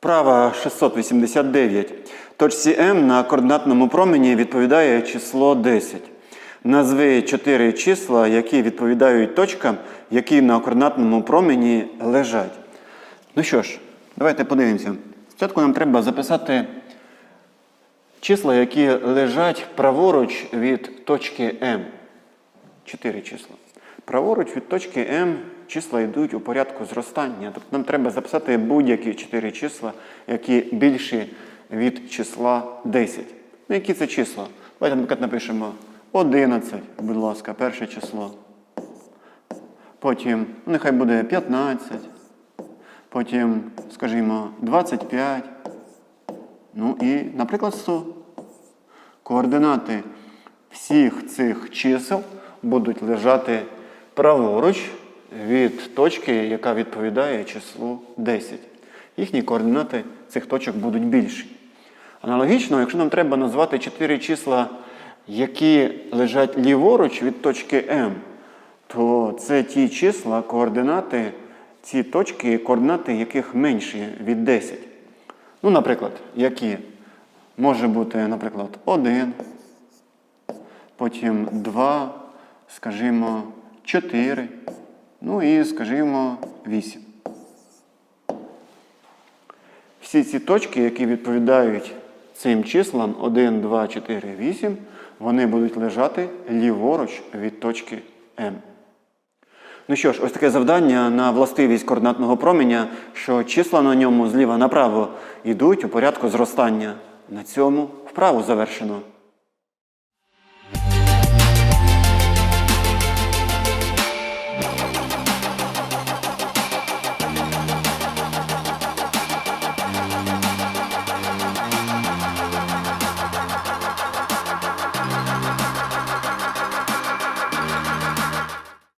Вправа 689. Точці М на координатному промені відповідає число 10. Назви 4 числа, які відповідають точкам, які на координатному промені лежать. Ну що ж, давайте подивимося. Спочатку нам треба записати числа, які лежать праворуч від точки М. Чотири числа. Праворуч від точки М числа йдуть у порядку зростання. Тобто нам треба записати будь-які чотири числа, які більші від числа 10. Ну, які це числа? Давайте, наприклад, напишемо 11, будь ласка, перше число. Потім, ну, нехай буде 15. Потім, скажімо, 25. Ну і, наприклад, 100. Координати всіх цих чисел будуть лежати праворуч від точки, яка відповідає числу 10. Їхні координати цих точок будуть більші. Аналогічно, якщо нам треба назвати 4 числа, які лежать ліворуч від точки М, то це ті числа, координати, ці точки, координати яких менші від 10. Ну, наприклад, які може бути, наприклад, 1, потім 2, скажімо, 4, ну і, скажімо, 8. Всі ці точки, які відповідають цим числам 1, 2, 4, 8, вони будуть лежати ліворуч від точки М. Ну що ж, ось таке завдання на властивість координатного променя, що числа на ньому зліва направо йдуть у порядку зростання. На цьому вправу завершено.